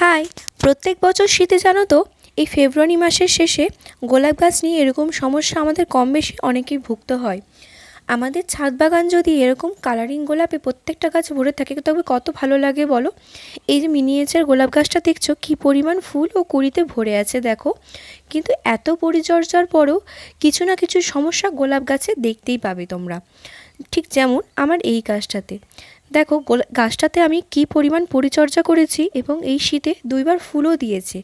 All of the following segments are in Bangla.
হাই প্রত্যেক বছর শীতে জানো তো, এই ফেব্রুয়ারি মাসের শেষে গোলাপ গাছ নিয়ে এরকম সমস্যা আমাদের কম বেশি অনেকেই ভুগতে হয়। আমাদের ছাদ বাগান যদি এরকম কালারিং গোলাপে প্রত্যেকটা গাছ ভরে থাকে তবে কত ভালো লাগে বলো? এই যে মিনিয়েচার গোলাপ গাছটা দেখছ, কী পরিমাণ ফুল ও কুড়িতে ভরে আছে দেখো। কিন্তু এত পরিচর্যার পরেও কিছু না কিছু সমস্যা গোলাপ গাছে দেখতেই পাবে তোমরা। ঠিক যেমন আমার এই গাছটাতে। দেখো গাছটাতে আমি কী পরিমাণ পরিচর্যা করেছি এবং এই শীতে দুইবার ফুলও দিয়েছে।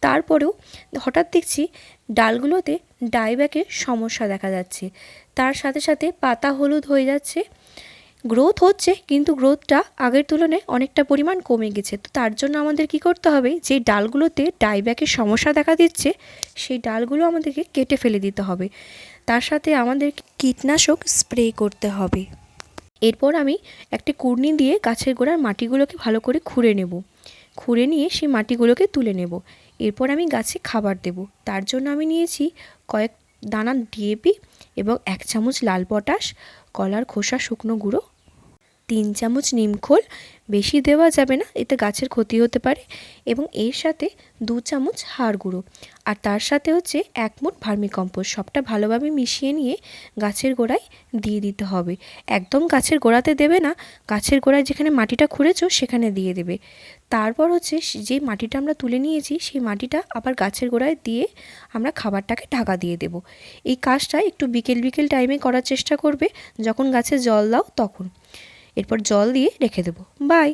তারপরেও হঠাৎ দেখছি ডালগুলোতে ডাইব্যাকের সমস্যা দেখা যাচ্ছে। তার সাথে সাথে পাতা হলুদ হয়ে যাচ্ছে। গ্রোথ হচ্ছে, কিন্তু গ্রোথটা আগের তুলনায় অনেকটা পরিমাণ কমে গেছে। তো তার জন্য আমাদের কি করতে হবে? যে ডালগুলোতে ডাইব্যাকের সমস্যা দেখা দিচ্ছে, সেই ডালগুলো আমাদেরকে কেটে ফেলে দিতে হবে। তার সাথে আমাদের কীটনাশক স্প্রে করতে হবে। এরপর আমি একটি কুর্নি দিয়ে গাছের গোড়ার মাটিগুলোকে ভালো করে খুঁড়ে নেব। খুঁড়ে নিয়ে সেই মাটিগুলোকে তুলে নেব। এরপর আমি গাছে খাবার দেব। তার জন্য আমি নিয়েছি কয়েক দানা ডিএপি এবং এক চামচ লাল পটাশ, কলার খোসা, শুকনো গুঁড়ো তিন চামচ নিমখোল বেশি দেওয়া যাবে না, এতে গাছের ক্ষতি হতে পারে এবং এর সাথে দু চামচ হাড় গুঁড়ো। আর তার সাথে হচ্ছে এক মুঠ ভার্মিকম্পোস্ট, সবটা ভালোভাবে মিশিয়ে নিয়ে গাছের গোড়ায় দিয়ে দিতে হবে। একদম গাছের গোড়াতে দেবে না, গাছের গোড়ায় যেখানে মাটিটা খুঁড়েছো সেখানে দিয়ে দেবে। তারপর হচ্ছে যে মাটিটা আমরা তুলে নিয়েছি, সেই মাটিটা আবার গাছের গোড়ায় দিয়ে আমরা খাবারটাকে ঢাকা দিয়ে দেব। এই কাজটা একটু বিকেল বিকেল টাইমে করার চেষ্টা করবে, যখন গাছে জল দাও তখন। এরপর জল দিয়ে রেখে দেবো। বাই